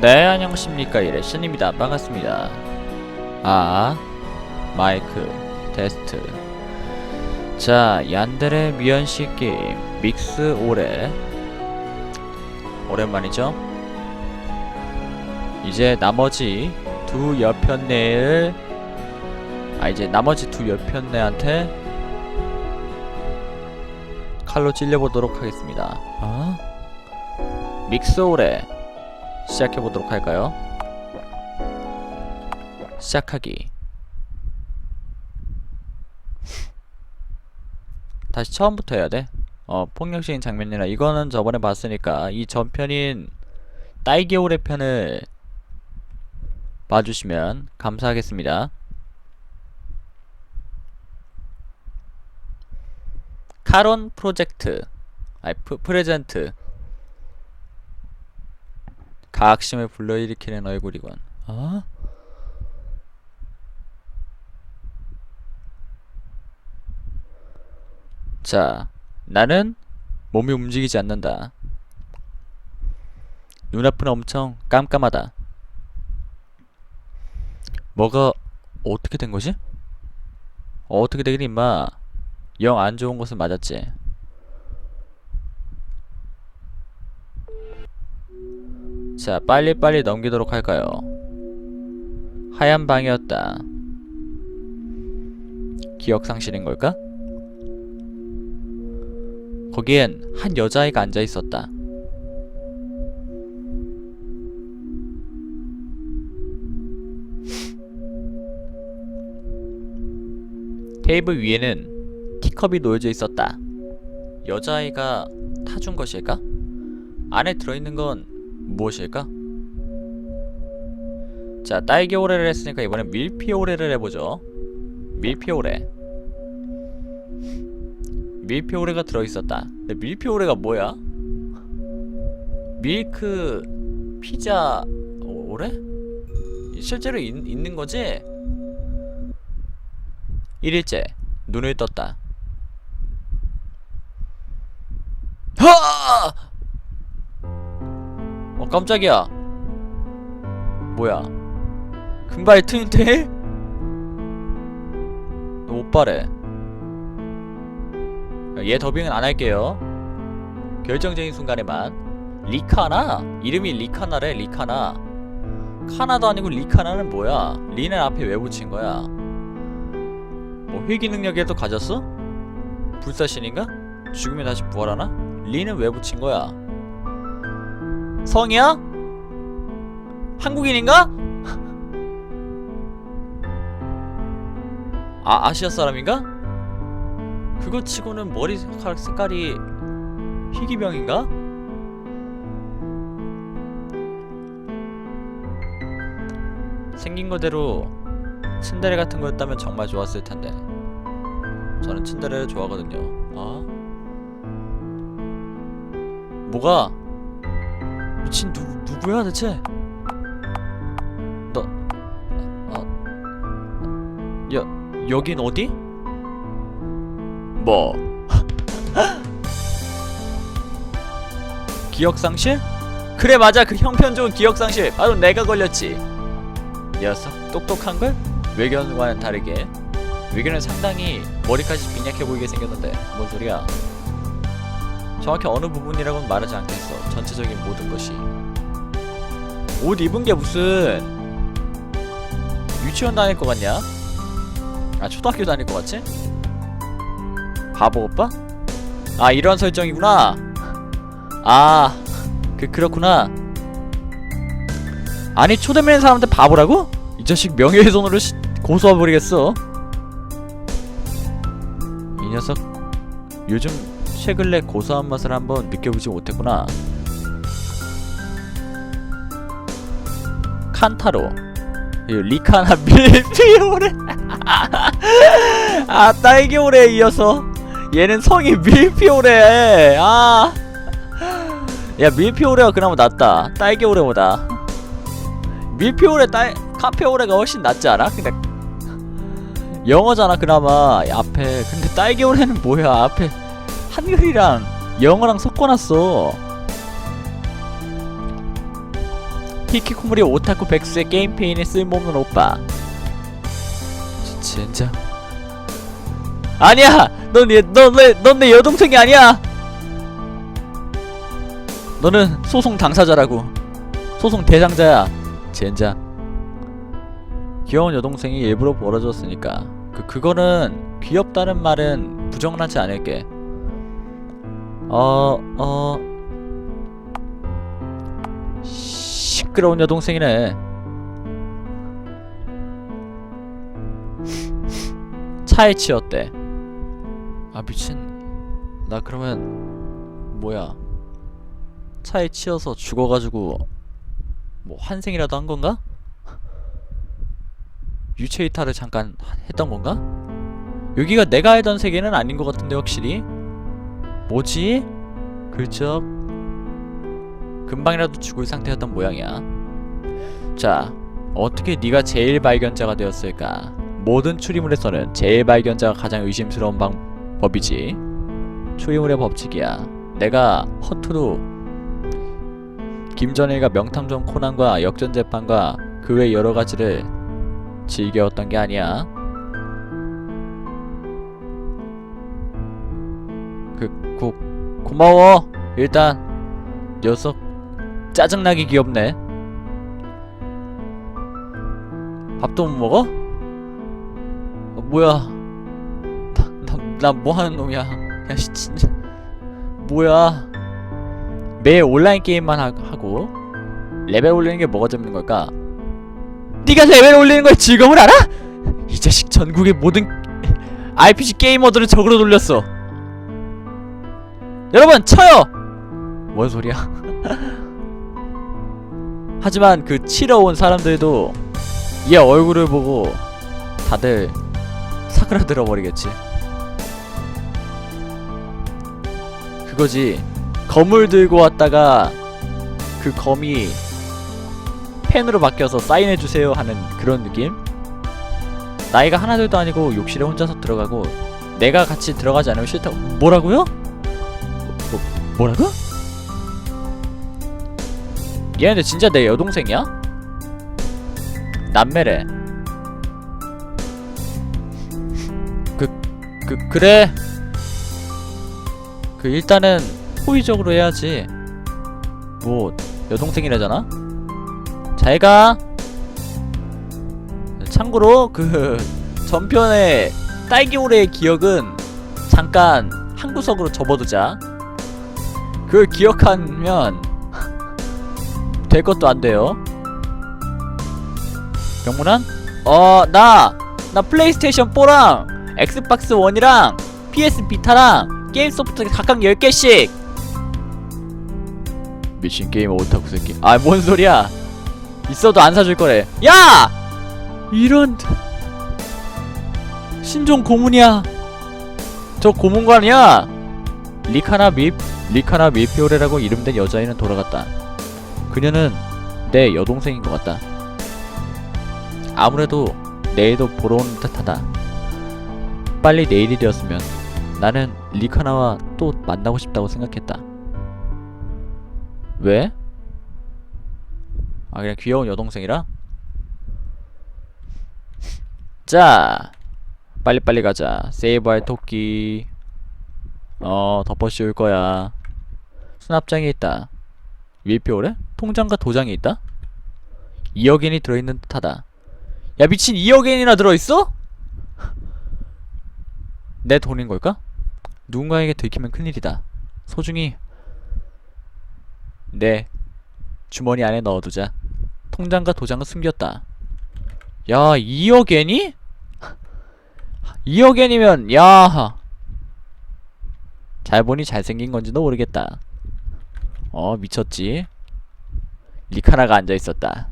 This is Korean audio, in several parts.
네 안녕하십니까. 이레션입니다. 반갑습니다. 아 마이크 테스트. 자 얀데레 미연식 게임 믹스 오레 오랜만이죠? 이제 나머지 두 여편네를 아 이제 나머지 두 여편네한테 칼로 찔려보도록 하겠습니다. 아? 믹스 오레 시작해 보도록 할까요? 시작하기. 다시 처음부터 해야 돼. 어, 폭력적인 장면이라 이거는 저번에 봤으니까 이 전편인 딸기오레 편을 봐주시면 감사하겠습니다. 카론 프로젝트, 아니 프, 프레젠트. 가학심을 불러일으키는 얼굴이군. 어? 자, 나는 몸이 움직이지 않는다. 눈앞은 엄청 깜깜하다. 뭐가 어떻게 된 거지? 어떻게 되긴 임마. 영 안 좋은 것은 맞았지. 자, 빨리빨리 넘기도록 할까요? 하얀 방이었다. 기억 상실인 걸까? 거기엔 한 여자아이가 앉아 있었다. 테이블 위에는 티컵이 놓여져 있었다. 여자아이가 타준 것일까? 안에 들어있는 건 무엇일까? 자, 딸기 오레를 했으니까 이번엔 밀피 오레를 해보죠. 밀피 오레. 밀피 오레가 들어있었다. 근데 밀피 오레가 뭐야? 밀크 피자 오레? 실제로 있, 있는 거지? 1일째 눈을 떴다. 하! 어 깜짝이야 뭐야 금발 트윈테일? 너 오빠래 얘 더빙은 안 할게요 결정적인 순간에만 리카나? 이름이 리카나래 리카나 카나도 아니고 리카나는 뭐야 리는 앞에 왜 붙인 거야 뭐 회귀 능력에도 가졌어? 불사신인가? 죽으면 다시 부활하나? 리는 왜 붙인 거야 성이야? 한국인인가? 아 아시아 사람인가? 그거 치고는 머리카락 색깔이 희귀병인가? 생긴 거대로 츤데레 같은 거였다면 정말 좋았을 텐데 저는 츤데레를 좋아하거든요 아 뭐가 미친 누 누구야 대체? 너, 아, 여 여긴 어디? 뭐? 기억상실? 그래 맞아 그 형편 좋은 기억상실 바로 내가 걸렸지. 녀석 똑똑한 걸? 외견과는 다르게 외견은 상당히 머리까지 빈약해 보이게 생겼는데 뭔 소리야? 정확히 어느 부분이라고는 말하지 않겠어. 전체적인 모든 것이. 옷 입은 게 무슨 유치원 다닐 것 같냐? 아 초등학교 다닐 것 같지? 바보 오빠? 아 이런 설정이구나. 아, 그 그렇구나. 아니 초대맨 사람한테 바보라고? 이 자식 명예훼손으로 시, 고소해버리겠어. 이 녀석 요즘 최근래 고소한 맛을 한번 느껴보지 못했구나. 칸타로. 이 리카나 밀피오레. 아 딸기오레에 이어서 얘는 성이 밀피오레. 아야 밀피오레가 그나마 낫다. 딸기오레보다. 밀피오레 딸 카페오레가 훨씬 낫지 않아? 근데 영어잖아 그나마. 이 앞에. 근데 딸기오레는 뭐야 앞에 한글이랑 영어랑 섞어놨어. 히키코모리 오타쿠 백수의 게임 페인에 쓸모없는 오빠. 지- 젠장 아니야! 넌내넌내 여동생이 아니야! 너는 소송 당사자라고. 소송 대상자야 젠장. 귀여운 여동생이 일부러 벌어졌으니까. 그 그거는 귀엽다는 말은 부정하지 않을게 어 어. 시끄러운 여동생이네. 차에 치였대. 아 미친. 나 그러면 뭐야? 차에 치여서 죽어가지고 뭐 환생이라도 한 건가? 유체 이탈을 잠깐 했던 건가? 여기가 내가 알던 세계는 아닌 것 같은데 확실히 뭐지? 글쩍 금방이라도 죽을 상태였던 모양이야. 자 어떻게 네가 제일 발견자가 되었을까? 모든 추리물에서는 제일 발견자가 가장 의심스러운 방법이지. 추리물의 법칙이야. 내가 허투루 김전일과 명탐정 코난과 역전 재판과 그 외 여러 가지를 즐겨왔던 게 아니야. 고마워. 일단, 녀석, 짜증나게 귀엽네. 밥도 못 먹어? 어, 뭐야. 나, 나, 나뭐 하는 놈이야. 야, 씨, 진짜. 뭐야. 매일 온라인 게임만 하, 하고, 레벨 올리는 게 뭐가 재밌는 걸까? 네가 레벨 올리는 거에 즐거움을 알아? 이 자식 전국의 모든 RPG 게이머들을 적으로 돌렸어. 여러분 쳐요. 뭔 소리야? 하지만 그 치러 온 사람들도 얘 얼굴을 보고 다들 사그라들어 버리겠지. 그거지. 검을 들고 왔다가 그 검이 펜으로 바뀌어서 사인해주세요 하는 그런 느낌? 나이가 하나둘도 아니고 욕실에 혼자서 들어가고 내가 같이 들어가지 않으면 싫다고 뭐라고요? 뭐, 뭐라고? 얘네들 진짜 내 여동생이야? 남매래 그, 그, 그래 그 일단은 호의적으로 해야지 뭐 여동생이라잖아? 잘가 참고로 그 전편의 딸기오레의 기억은 잠깐 한 구석으로 접어두자 그걸 기억하면 될 것도 안 돼요 병문안? 어, 나, 나 플레이스테이션 4랑 엑스박스 1이랑 PS 비타랑 게임 소프트 각각 10개씩 미친 게임 오타쿠 새끼 아 뭔 소리야 있어도 안 사줄 거래. 야! 이런 신종 고문이야. 저 고문관이야. 리카나 미 리카나 밀피오레라고 이름된 여자애는 돌아갔다. 그녀는 내 여동생인 것 같다. 아무래도 내일도 보러 온 듯하다. 빨리 내일이 되었으면 나는 리카나와 또 만나고 싶다고 생각했다. 왜? 아 그냥 귀여운 여동생이라? 자 빨리빨리 가자 세이브할 토끼 어 덮어 씌울 거야 수납장에 있다 밀표래? 통장과 도장이 있다? 2억엔이 들어있는 듯하다 야 미친 2억엔이나 들어있어? 내 돈인 걸까? 누군가에게 들키면 큰일이다 소중히 네 주머니 안에 넣어두자. 통장과 도장은 숨겼다. 야, 2억엔이? 2억엔이면 야. 잘 보니 잘생긴 건지도 모르겠다. 어, 미쳤지. 리카나가 앉아 있었다.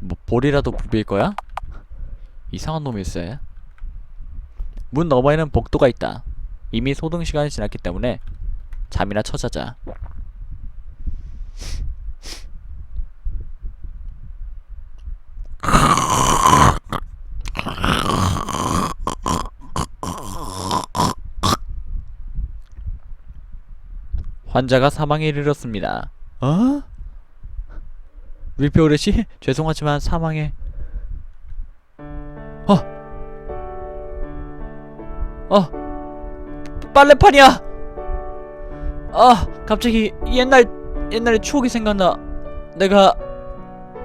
뭐 볼이라도 부빌 거야? 이상한 놈일세. 문 너머에는 복도가 있다. 이미 소등 시간이 지났기 때문에 잠이나 쳐자자. 환자가 사망에 이르렀습니다. 어? 밀표 어르신 죄송하지만 사망에 어! 어! 빨래판이야! 아 갑자기 옛날 옛날의 추억이 생각나 내가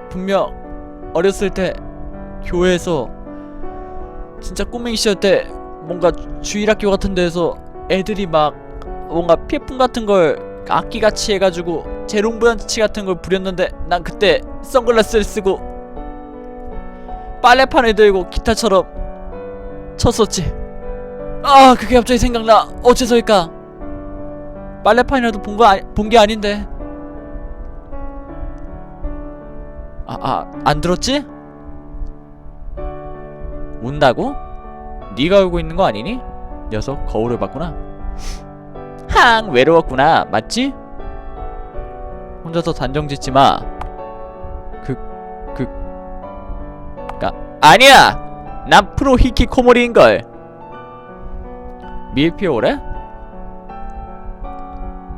분명 어렸을 때 교회에서 진짜 꼬맹이 시절 때 뭔가 주일학교 같은 데에서 애들이 막 뭔가 피해품 같은 걸 악기같이 해가지고 재롱부연치 같은 걸 부렸는데 난 그때 선글라스를 쓰고 빨래판을 들고 기타처럼 쳤었지 아 그게 갑자기 생각나 어째서일까 빨래판이라도 본거본게 아닌데 아 아 안 들었지? 운다고? 네가 울고 있는 거 아니니? 녀석 거울을 봤구나 항 외로웠구나 맞지? 혼자서 단정 짓지 마. 그, 그, 가, 아니야! 난 프로 히키코모리인걸! 밀피오레?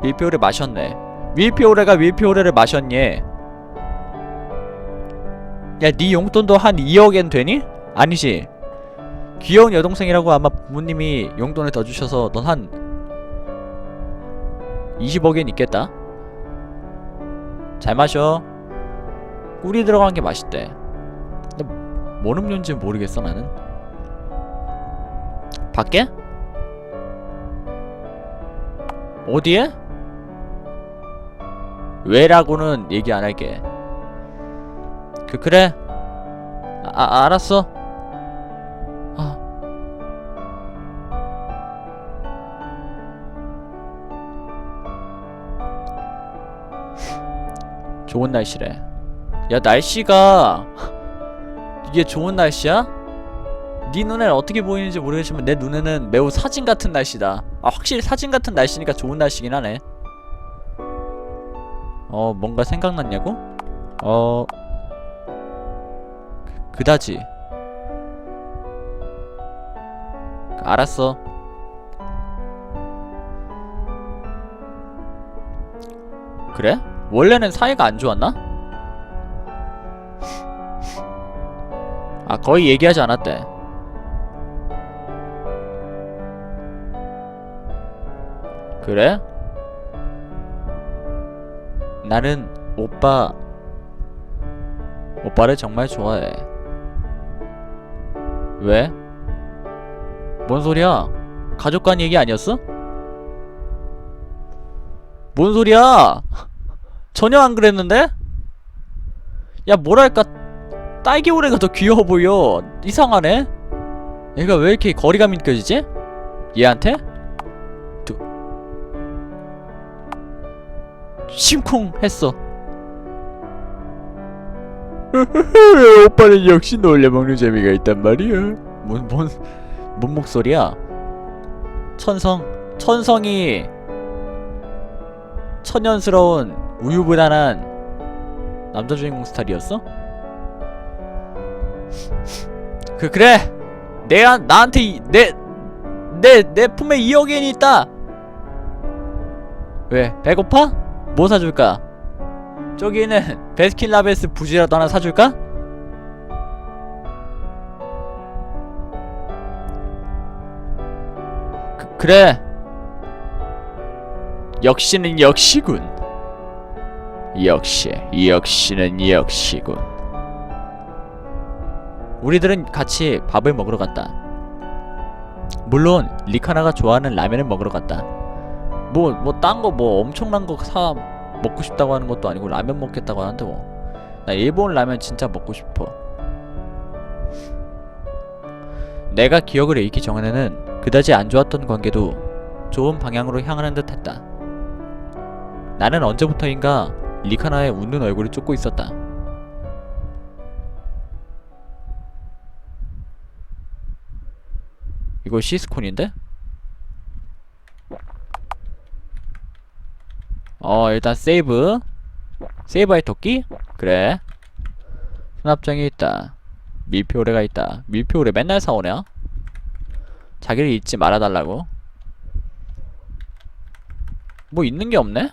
밀피오레 마셨네. 밀피오레가 밀피오레를 마셨니? 야, 네 용돈도 한 2억엔 되니? 아니지. 귀여운 여동생이라고 아마 부모님이 용돈을 더 주셔서 넌 한 20억엔 있겠다. 잘 마셔. 꿀이 들어간 게 맛있대. 뭔 음료인지 모르겠어 나는. 밖에? 어디에? 왜라고는 얘기 안 할게. 그 그래. 아, 아 알았어. 좋은 날씨래. 야 날씨가 이게 좋은 날씨야? 네 눈에는 어떻게 보이는지 모르겠지만 내 눈에는 매우 사진 같은 날씨다. 아 확실히 사진 같은 날씨니까 좋은 날씨긴 하네. 어 뭔가 생각났냐고? 어 그- 그다지. 알았어. 그래? 원래는 사이가 안 좋았나? 아 거의 얘기하지 않았대 그래? 나는 오빠 오빠를 정말 좋아해 왜? 뭔 소리야? 가족 간 얘기 아니었어? 뭔 소리야? 전혀 안 그랬는데? 야 뭐랄까. 딸기 오레가 더 귀여워 보여. 이상하네. 얘가 왜 이렇게 거리감이 느껴지지? 얘한테? 두... 심쿵 했어. 오빠는 역시 놀려먹는 재미가 있단 말이야. 뭔, 뭔, 뭔 목소리야? 천성 천성이 천연스러운 우유부단한 남자 주인공 스타일이었어? 그 그래 내가 나한테 내 내 내 품에 2억엔이 있다 왜 배고파? 뭐 사줄까? 저기는 베스킨라빈스 부지라도 하나 사줄까? 그, 그래 역시는 역시군 역시 역시는 역시군. 우리들은 같이 밥을 먹으러 갔다. 물론 리카나가 좋아하는 라면을 먹으러 갔다. 뭐 뭐 딴거뭐 엄청난 거 사 먹고 싶다고 하는 것도 아니고 라면 먹겠다고 하는데 뭐 나 일본 라면 진짜 먹고 싶어. 내가 기억을 잃기 전에는 그다지 안 좋았던 관계도 좋은 방향으로 향하는 듯 했다. 나는 언제부터인가 리카나의 웃는 얼굴을 쫓고 있었다. 이거 시스콘인데? 어 일단 세이브 세이브의 토끼? 그래 수납장에 있다 밀표오래가 있다 밀표오래 맨날 사오냐? 자기를 잊지 말아달라고 뭐 있는 게 없네?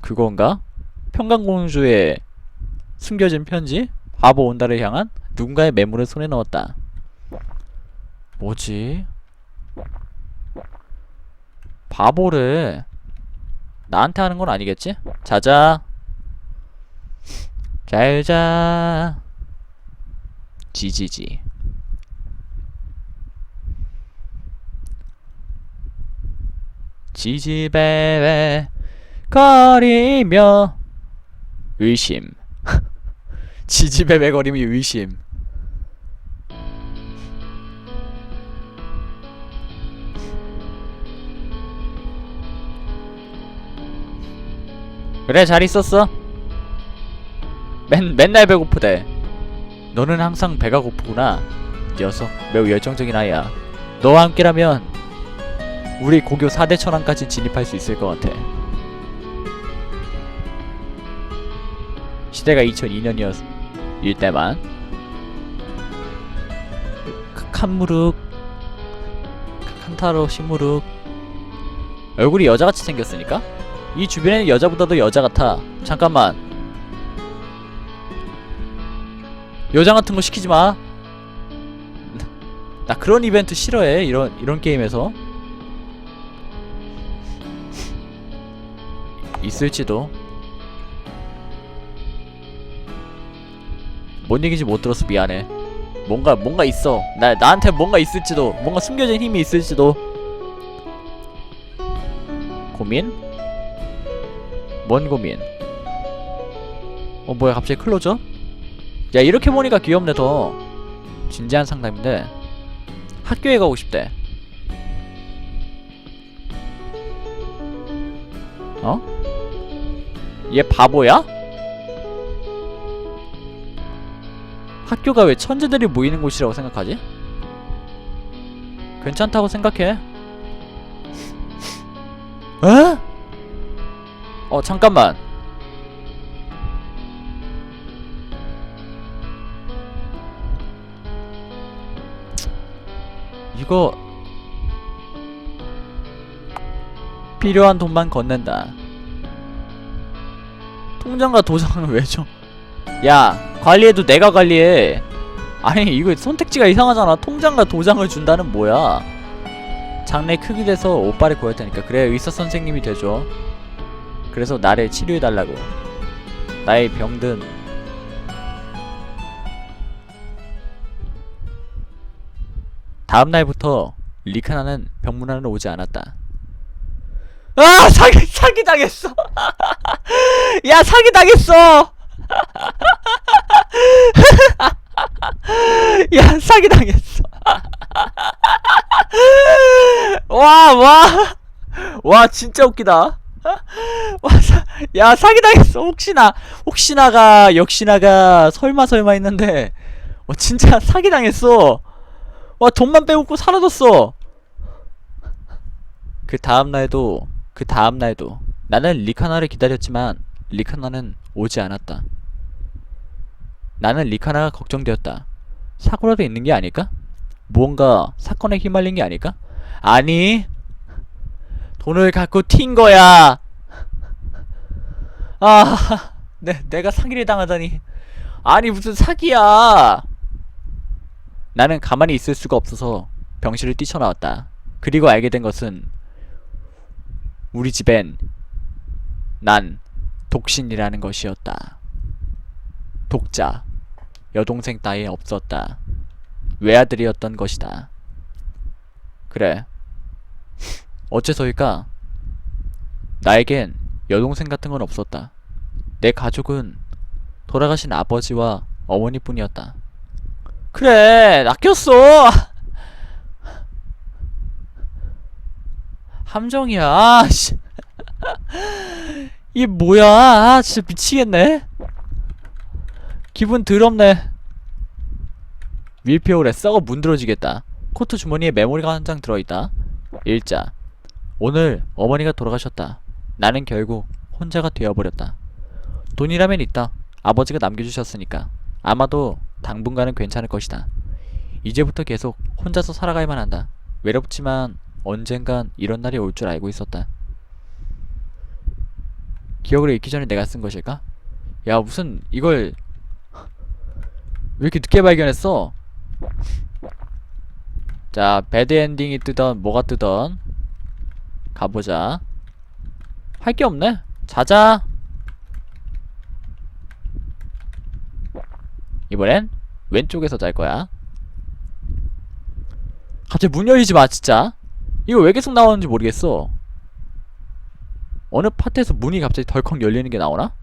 그건가? 평강공주의 숨겨진 편지? 바보 온다를 향한 누군가의 메모를 손에 넣었다. 뭐지? 바보를 나한테 하는 건 아니겠지? 자자. 잘자. 지지지. 지지배배 거리며 의심. 지지배배 거리며 의심. 그래 잘 있었어. 맨 맨날 배고프대. 너는 항상 배가 고프구나. 녀석 매우 열정적인 아이야. 너와 함께라면 우리 고교 4대 천왕까지 진입할 수 있을 것 같아. 시대가 2002년이었을 때만 크- 칸무룩 칸타로 시무룩 얼굴이 여자같이 생겼으니까 이 주변에는 여자보다도 여자 같아 잠깐만 여장 같은 거 시키지 마. 나 그런 이벤트 싫어해. 이런 이런 게임에서 있을지도. 뭔 얘기인지 못 들어서 미안해. 뭔가 뭔가 있어. 나 나한테 뭔가 있을지도. 뭔가 숨겨진 힘이 있을지도. 고민? 뭔 고민? 어 뭐야 갑자기 클로저? 야 이렇게 보니까 귀엽네 더 진지한 상담인데 학교에 가고 싶대 어? 얘 바보야? 학교가 왜 천재들이 모이는 곳이라고 생각하지? 괜찮다고 생각해 에? 어 잠깐만 이거 필요한 돈만 건넨다. 통장과 도장을 왜 줘? 야 관리해도 내가 관리해. 아니 이거 선택지가 이상하잖아. 통장과 도장을 준다는 뭐야? 장래 크게 돼서 오빠를 구했다니까. 그래 의사 선생님이 되죠. 그래서 나를 치료해달라고. 나의 병든 다음 날부터 리카나는 병문안으로 오지 않았다. 아 사기 사기 당했어. 야 사기 당했어. 야 사기 당했어. 와 와. 와 진짜 웃기다. 와, 사, 야 사기 당했어. 혹시나 혹시나가 역시나가 설마 설마 했는데 어 진짜 사기 당했어. 와 돈만 빼먹고 사라졌어 그 다음 날도 그 다음 날도 나는 리카나를 기다렸지만 리카나는 오지 않았다 나는 리카나가 걱정되었다 사고라도 있는 게 아닐까? 무언가 사건에 휘말린 게 아닐까? 아니 돈을 갖고 튄 거야 아 내, 내가 사기를 당하다니 아니 무슨 사기야 나는 가만히 있을 수가 없어서 병실을 뛰쳐나왔다. 그리고 알게 된 것은 우리 집엔 난 독신이라는 것이었다. 독자, 여동생 따위 없었다. 외아들이었던 것이다. 그래. 어째서일까? 나에겐 여동생 같은 건 없었다. 내 가족은 돌아가신 아버지와 어머니뿐이었다. 그래 낚였어 함정이야 아 씨 이게 뭐야? 아, 진짜 미치겠네. 기분 더럽네. 밀폐오래 썩어 문드러지겠다. 코트 주머니에 메모리가 한 장 들어있다. 일자. 오늘 어머니가 돌아가셨다. 나는 결국 혼자가 되어버렸다. 돈이라면 있다. 아버지가 남겨주셨으니까. 아마도 당분간은 괜찮을 것이다. 이제부터 계속 혼자서 살아가야만 한다. 외롭지만 언젠간 이런 날이 올 줄 알고 있었다. 기억을 잃기 전에 내가 쓴 것일까? 야 무슨 이걸 왜 이렇게 늦게 발견했어? 자 배드 엔딩이 뜨던 뭐가 뜨던? 가보자. 할 게 없네. 자자. 이번엔 왼쪽에서 잘 거야. 갑자기 문 열리지 마 진짜. 이거 왜 계속 나오는지 모르겠어. 어느 파트에서 문이 갑자기 덜컥 열리는 게 나오나?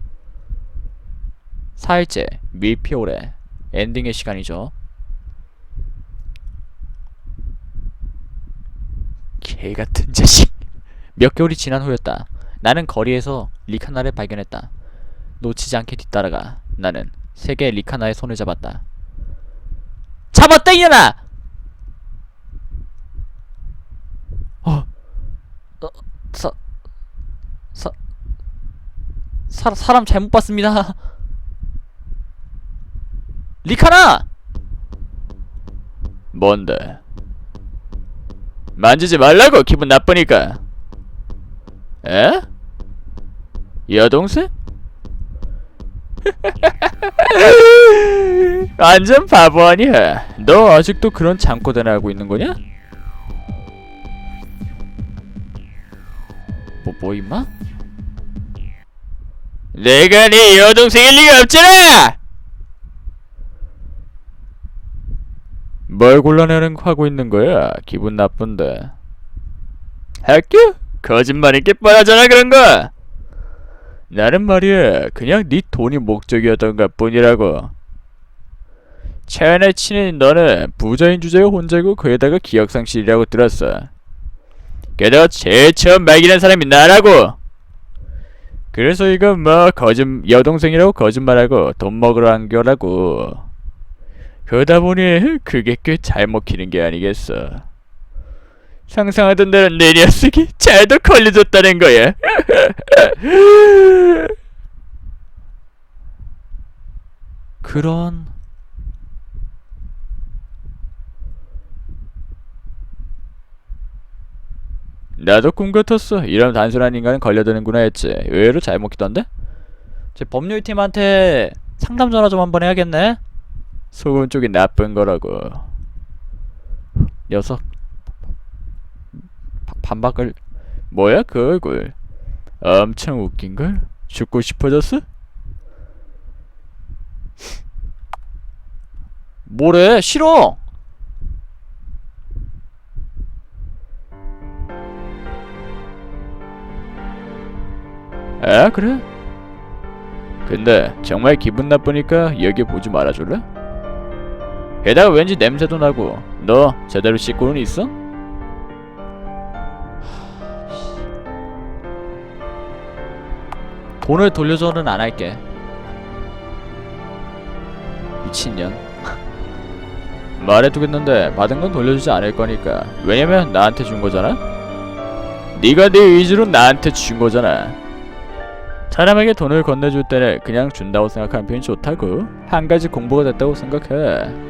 4일째 밀피오레 엔딩의 시간이죠. 개같은 자식. 몇 개월이 지난 후였다. 나는 거리에서 리카나를 발견했다. 놓치지 않게 뒤따라가 나는 세계의 리카나의 손을 잡았다. 잡았다 이년아! 어, 어, 사, 사, 사, 사람 잘못 봤습니다. 리카나! 뭔데? 만지지 말라고 기분 나쁘니까. 에? 여동생? 완전 바보 아니야. 너 아직도 그런 잠꼬대나 하고 있는 거냐? 뭐, 뭐 임마? 내가 네 여동생일 리가 없잖아! 뭘 곤란해하는 하고 있는 거야? 기분 나쁜데. 학교? 거짓말이 게 뻔하잖아 그런 거! 나는 말이야 그냥 네 돈이 목적이었던 것 뿐이라고. 최연애 치는 너는 부자인 주제에 혼자고 거기다가 기억상실이라고 들었어. 게다가 제일 처음 발견한 사람이 나라고. 그래서 이거 뭐 거짓 여동생이라고 거짓말하고 돈 먹으러 한 거라고. 그러다 보니 그게 꽤 잘 먹히는 게 아니겠어. 상상하던 대로 내 녀석이 잘도 걸려줬다는 거야. 그런 나도 꿈 같았어. 이런 단순한 인간은 걸려드는구나 했지. 의외로 잘 먹히던데? 제 법률팀한테 상담 전화 좀 한번 해야겠네. 소금 쪽이 나쁜 거라고. 녀석. 바- 반박을 뭐야 그 얼굴? 엄청 웃긴 걸? 죽고 싶어졌어? 뭐래? 싫어. 아 그래? 근데 정말 기분 나쁘니까 여기 보지 말아줄래? 게다가 왠지 냄새도 나고. 너 제대로 씻고는 있어? 돈을 돌려줘는 안 할게. 미친년. 말해두겠는데 받은 건 돌려주지 않을 거니까. 왜냐면 나한테 준 거잖아? 네가 네 의지로 나한테 준 거잖아. 사람에게 돈을 건네줄 때는 그냥 준다고 생각하는 편이 좋다고. 한 가지 공부가 됐다고 생각해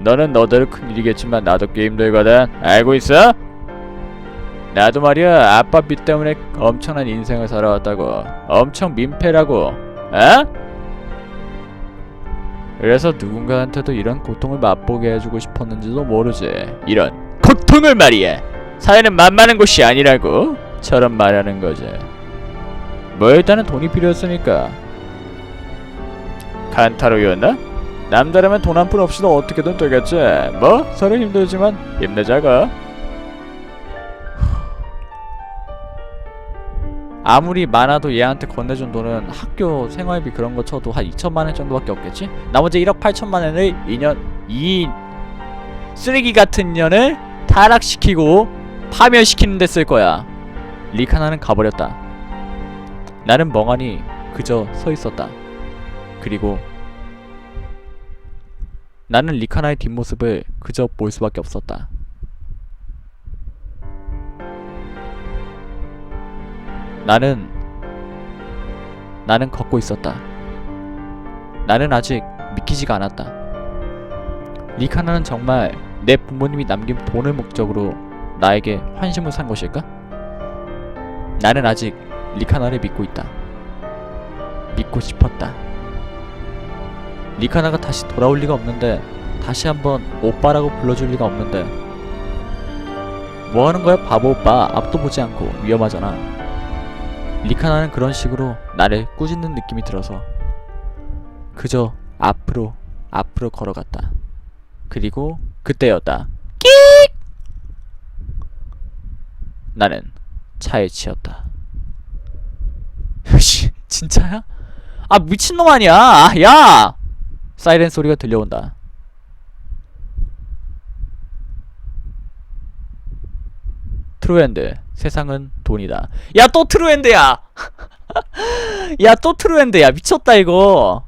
너는 너대로 큰일이겠지만 나도 꽤 힘들거든. 알고 있어? 나도 말이야 아빠 빚 때문에 엄청난 인생을 살아왔다고. 엄청 민폐라고. 어? 그래서 누군가한테도 이런 고통을 맛보게 해주고 싶었는지도 모르지. 이런 고통을 말이야. 사회는 만만한 곳이 아니라고. 처럼 말하는 거지. 뭐 일단은 돈이 필요했으니까. 칸타로였나? 남자라면 돈 한 푼 없이도 어떻게든 되겠지 뭐 서로 힘들지만 힘내자가 아무리 많아도 얘한테 건네준 돈은 학교 생활비 그런 거 쳐도 한 2천만 원 정도밖에 없겠지? 나머지 1억 8천만 원을 2년 이 쓰레기 같은 년을 타락시키고 파멸시키는 데 쓸 거야 리카나는 가버렸다. 나는 멍하니 그저 서 있었다. 그리고 나는 리카나의 뒷모습을 그저 볼 수밖에 없었다. 나는 나는 걷고 있었다. 나는 아직 믿기지가 않았다. 리카나는 정말 내 부모님이 남긴 돈을 목적으로 나에게 환심을 산 것일까? 나는 아직 리카나를 믿고 있다. 믿고 싶었다. 리카나가 다시 돌아올 리가 없는데 다시 한번 오빠라고 불러줄 리가 없는데 뭐 하는 거야 바보 오빠 앞도 보지 않고 위험하잖아. 리카나는 그런 식으로 나를 꾸짖는 느낌이 들어서 그저 앞으로 앞으로 걸어갔다. 그리고 그때였다. 끽! 나는 차에 치였다. 씨, 진짜야? 아 미친놈 아니야? 아, 야! 사이렌 소리가 들려온다. 트루엔드 세상은 돈이다. 야 또 트루엔드야. 야 또 트루엔드야 미쳤다 이거.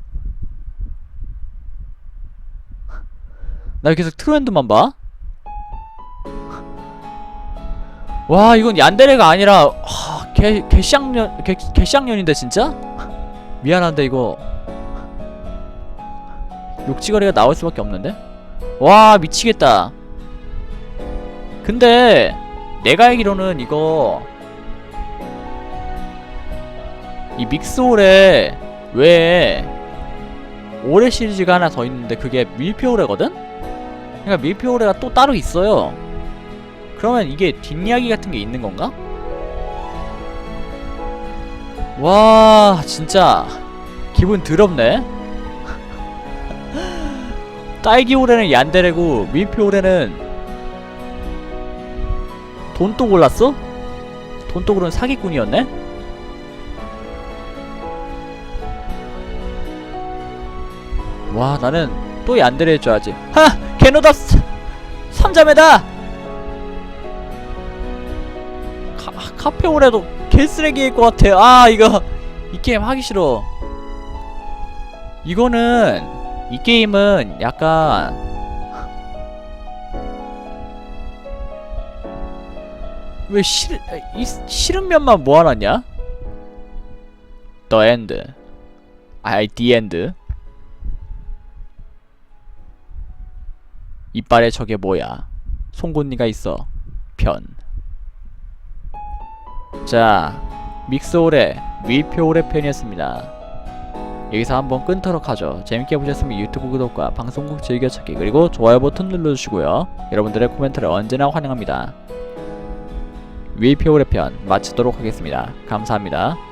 나 계속 트루엔드만 봐. 와 이건 얀데레가 아니라 하, 개 개쌍년 개 개쌍년인데 진짜? 미안한데 이거 욕지거리가 나올 수밖에 없는데? 와 미치겠다. 근데 내가 알기로는 이거 이 믹스홀에 왜 올해 시리즈가 하나 더 있는데 그게 밀폐올해거든? 그러니까 밀폐올해가 또 따로 있어요. 그러면 이게 뒷이야기 같은 게 있는 건가? 와 진짜 기분 더럽네. 딸기 올해는 얀데레고 밀폐 올해는 돈또 골랐어? 돈또 고른 사기꾼이었네? 와 나는 또 얀데레일 줄 알지 하! 개노다 삼자매다 카, 카페오레도 개쓰레기일 것 같아 아 이거 이 게임 하기 싫어 이거는 이 게임은 약간 왜 싫, 이 싫은 면만 모아놨냐? The End. 아이 The End. 이빨에 저게 뭐야? 송곳니가 있어. 편. 자, 믹스올의 밀표올의 편이었습니다. 여기서 한번 끊도록 하죠. 재밌게 보셨으면 유튜브 구독과 방송국 즐겨찾기 그리고 좋아요 버튼 눌러주시고요. 여러분들의 코멘트를 언제나 환영합니다. 밀표올의 편 마치도록 하겠습니다. 감사합니다.